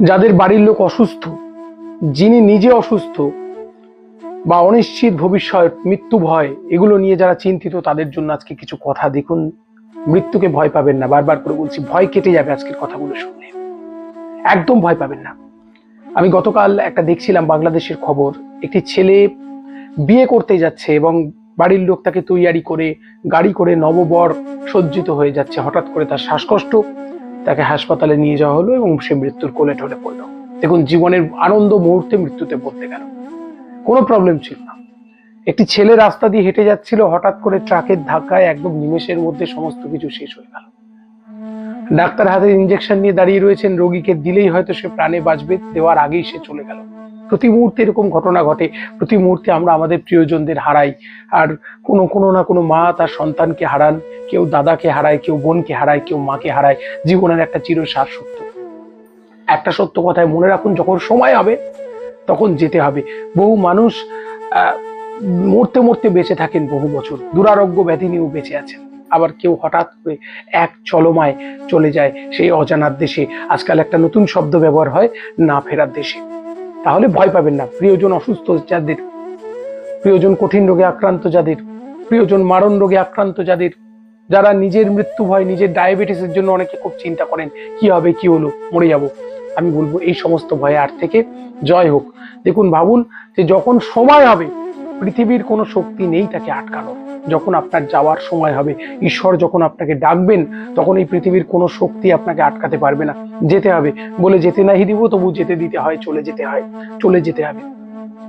যাদের বাড়ির লোক অসুস্থ, যিনি নিজে অসুস্থ বা অনিশ্চিত ভবিষ্যৎ, মৃত্যু ভয়, এগুলো নিয়ে যারা চিন্তিত, তাদের জন্য আজকে কিছু কথা দেখুন। মৃত্যুকে ভয় পাবেন না। বারবার করে বলছি, ভয় কেটে যাবে আজকের কথাগুলো শুনে একদম ভয় পাবেন না। আমি গতকাল একটা দেখছিলাম বাংলাদেশের খবর। একটি ছেলে বিয়ে করতে যাচ্ছে এবং বাড়ির লোক তাকে তৈয়ারি করে, গাড়ি করে নববর সজ্জিত হয়ে যাচ্ছে। হঠাৎ করে তার শ্বাসকষ্ট তাকে হাসপাতালে নিয়ে যাওয়া হলো এবং সে মৃত্যুর কোলে ঢলে পড়ল। দেখুন, জীবনের আনন্দ মুহূর্তে মৃত্যুতে পড়তে গেল। কোনো প্রবলেম ছিল না। একটি ছেলে রাস্তা দিয়ে হেঁটে যাচ্ছিল, হঠাৎ করে ট্রাকের ধাক্কায় একদম নিমেষের মধ্যে সমস্ত কিছু শেষ হয়ে গেল। ডাক্তার হাতে ইঞ্জেকশন নিয়ে দাঁড়িয়ে রয়েছেন, রোগীকে দিলেই হয়তো সে প্রাণে বাঁচবে, দেওয়ার আগেই সে চলে গেল। প্রতি মুহূর্তে এরকম ঘটনা ঘটে, প্রতি মুহূর্তে আমরা আমাদের প্রিয়জনদের হারাই। আর কোনো কোনো না কোনো মা তার সন্তানকে হারান, কেউ দাদাকে হারায়, কেউ বোনকে হারায়, কেউ মাকে হারায়, জীবনের একটা চিরসার সত্য। একটা সত্য কথায় মনে রাখুন, যখন সময় হবে, তখন যেতে হবে। বহু মানুষ মরতে মরতে বেঁচে থাকেন বহু বছর। দুরারোগ্য ব্যাধি নিয়েও বেঁচে আছেন। আবার কেউ হঠাৎ করে এক চলমায় চলে যায় সেই অজানার দেশে। আজকাল একটা নতুন শব্দ ব্যবহার হয়, না ফেরার দেশে। তাহলে ভয় পাবেন না, প্রিয়জন অসুস্থ যাদের, প্রিয়জন কঠিন রোগে আক্রান্ত যাদের, প্রিয়জন মারণ রোগে আক্রান্ত যাদের, যারা নিজের মৃত্যু ভয়, নিজের ডায়াবেটিসের জন্য অনেকে খুব চিন্তা করেন, কি হবে, কি হলো, মরে যাব। আমি বলব এই সমস্ত ভয়ে আর থেকে জয় হোক। দেখুন ভাবুন যে যখন সময় হবে পৃথিবীর কোনো শক্তি নেই তাকে আটকানোর। যখন আপনার যাওয়ার সময় হবে, ঈশ্বর যখন আপনাকে ডাকবেন, তখন এই পৃথিবীর কোনো শক্তি আপনাকে আটকাতে পারবে না। যেতে হবে। বলে, যেতে নাহি দিব, তবু যেতে দিতে হয়, চলে যেতে হয়, চলে যেতে হবে।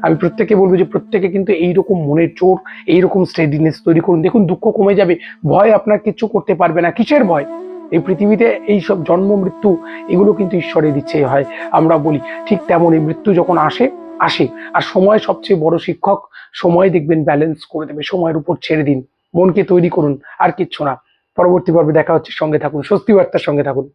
আমি প্রত্যেকে বলব যে, প্রত্যেকে কিন্তু এইরকম মনের জোর, এইরকম স্টেডিনেস তৈরি করুন। দেখুন, দুঃখ কমে যাবে, ভয় আপনার কিচ্ছু করতে পারবে না। কিসের ভয়? এই পৃথিবীতে এই সব জন্ম, মৃত্যু, এগুলো কিন্তু ঈশ্বরের ইচ্ছে হয়। আমরা বলি, ঠিক তেমনই মৃত্যু যখন আসে আসে। আর সময় সবচেয়ে বড় শিক্ষক, সময় দেখবেন ব্যালেন্স করে দেবে, সময়ের উপর ছেড়ে দিন। মনকে তৈরি করুন, আর কিচ্ছু না। পরবর্তী পর্বে দেখা হচ্ছে, সঙ্গে থাকুন স্বস্তি বার্তার সঙ্গে থাকুন।